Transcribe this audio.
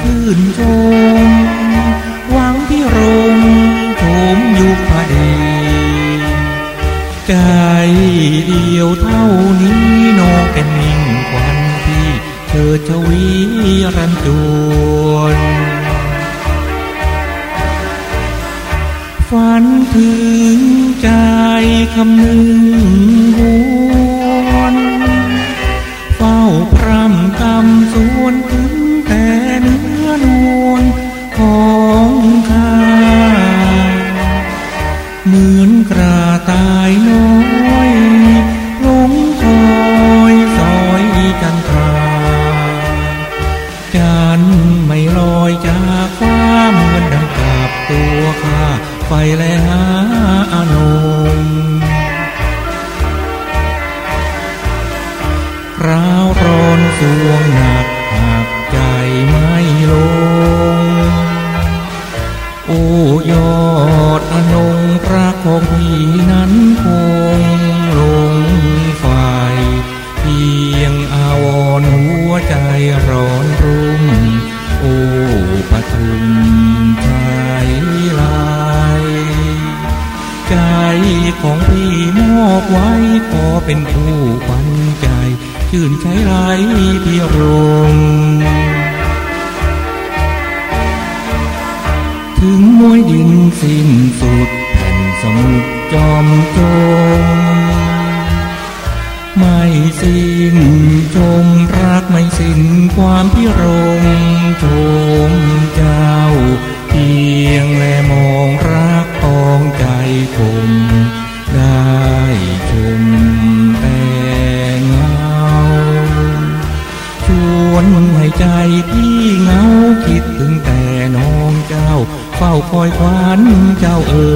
ชื่นชมหวังพิรมโถมยุคพอดีใจเดียวเท่านี้นองเป็นนิ่งควันพี่เธอชวีรันจวนฝันถึงใจคำนึง เหมือนกระต่ายน้อยหลงคอยซอยจันทราจันไม่ลอยจากฟ้าเหมือนดังกับตัวข้าไฟแลหาอานงคราวร้อนสวงหนัก ใจของพี่มอบไว้ขอเป็นผู้ขวัญใจ ชื่นใจไรพี่รมถึงมวยดินสิ้นสุดแผ่นสมุทรจอมโจมไม่สิ้นชมรักไม่สิ้นความพิรมชมเจ้าพี วนให้ใจพี่เงาคิดถึงแต่น้องเจ้า เฝ้าคอยควันเจ้าเอ๋